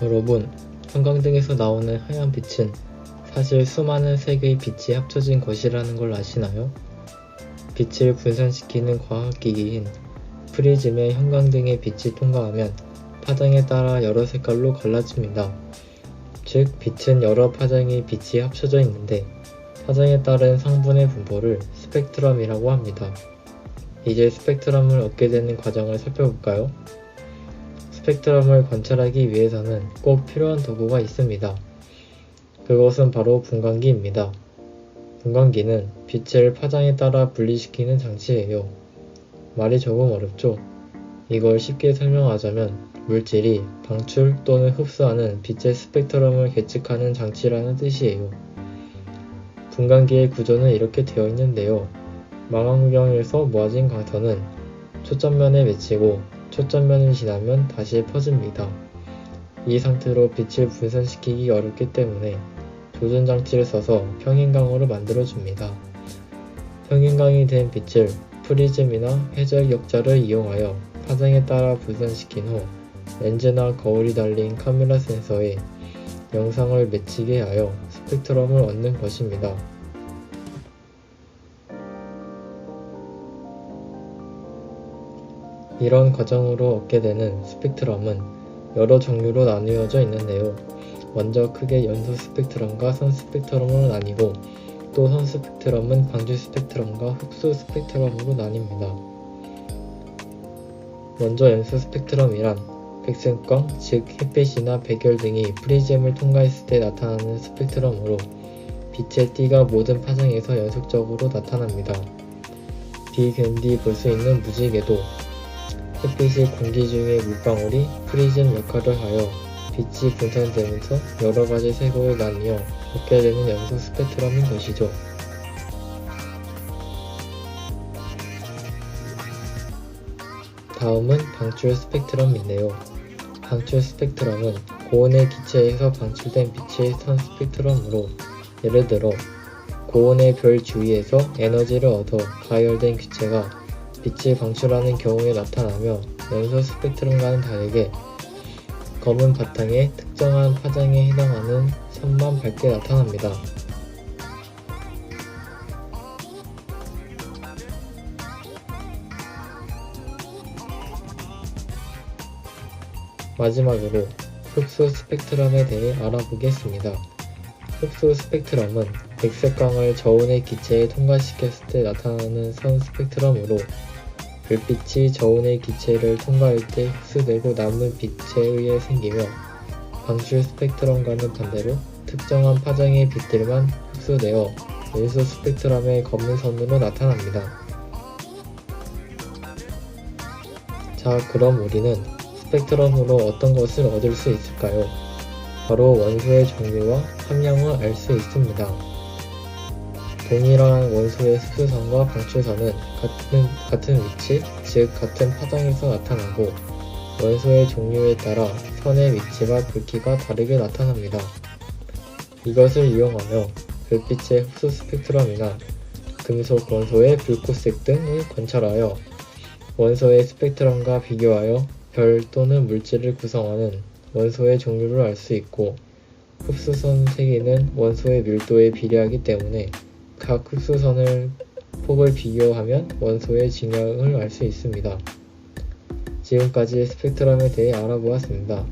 여러분, 형광등에서 나오는 하얀 빛은 사실 수많은 색의 빛이 합쳐진 것이라는 걸 아시나요? 빛을 분산시키는 과학기기인 프리즘에 형광등의 빛이 통과하면 파장에 따라 여러 색깔로 갈라집니다. 즉, 빛은 여러 파장의 빛이 합쳐져 있는데 파장에 따른 성분의 분포를 스펙트럼이라고 합니다. 이제 스펙트럼을 얻게 되는 과정을 살펴볼까요? 스펙트럼을 관찰하기 위해서는 꼭 필요한 도구가 있습니다. 그것은 바로 분광기입니다. 분광기는 빛을 파장에 따라 분리시키는 장치예요. 말이 조금 어렵죠? 이걸 쉽게 설명하자면 물질이 방출 또는 흡수하는 빛의 스펙트럼을 계측하는 장치라는 뜻이에요. 분광기의 구조는 이렇게 되어 있는데요. 망원경에서 모아진 광선은 초점면에 맺히고 초점면을 지나면 다시 퍼집니다. 이 상태로 빛을 분산시키기 어렵기 때문에 조준 장치를 써서 평행광으로 만들어줍니다. 평행광이 된 빛을 프리즘이나 해적 역자를 이용하여 파장에 따라 분산시킨 후 렌즈나 거울이 달린 카메라 센서에 영상을 맺히게 하여 스펙트럼을 얻는 것입니다. 이런 과정으로 얻게 되는 스펙트럼은 여러 종류로 나누어져 있는데요. 먼저 크게 연소 스펙트럼과 선 스펙트럼으로 나뉘고 또 선 스펙트럼은 방출 스펙트럼과 흡수 스펙트럼으로 나뉩니다. 먼저 연소 스펙트럼이란 백색광, 즉 햇빛이나 백열 등이 프리즘을 통과했을 때 나타나는 스펙트럼으로 빛의 띠가 모든 파장에서 연속적으로 나타납니다. 비견디 볼 수 있는 무지개도 햇빛이 공기 중의 물방울이 프리즘 역할을 하여 빛이 분산되면서 여러 가지 색으로 나뉘어 얻게 되는 연소 스펙트럼인 것이죠. 다음은 방출 스펙트럼인데요. 방출 스펙트럼은 고온의 기체에서 방출된 빛의 선 스펙트럼으로 예를 들어 고온의 별 주위에서 에너지를 얻어 가열된 기체가 빛을 방출하는 경우에 나타나며 연소 스펙트럼과는 다르게 검은 바탕에 특정한 파장에 해당하는 선만 밝게 나타납니다. 마지막으로 흡수 스펙트럼에 대해 알아보겠습니다. 흡수 스펙트럼은 백색광을 저온의 기체에 통과시켰을 때 나타나는 선 스펙트럼으로 불빛이 저온의 기체를 통과할 때 흡수되고 남은 빛에 의해 생기며 방출 스펙트럼과는 반대로 특정한 파장의 빛들만 흡수되어 연소 스펙트럼의 검은 선으로 나타납니다. 자, 그럼 우리는 스펙트럼으로 어떤 것을 얻을 수 있을까요? 바로 원소의 종류와 함량을 알 수 있습니다. 동일한 원소의 흡수선과 방출선은 같은, 같은 위치, 즉 같은 파장에서 나타나고 원소의 종류에 따라 선의 위치와 굵기가 다르게 나타납니다. 이것을 이용하여 불빛의 흡수 스펙트럼이나 금속 원소의 불꽃색 등을 관찰하여 원소의 스펙트럼과 비교하여 별 또는 물질을 구성하는 원소의 종류를 알 수 있고 흡수선 세기는 원소의 밀도에 비례하기 때문에 각 흡수선을 폭을 비교하면 원소의 질량을 알 수 있습니다. 지금까지 스펙트럼에 대해 알아보았습니다.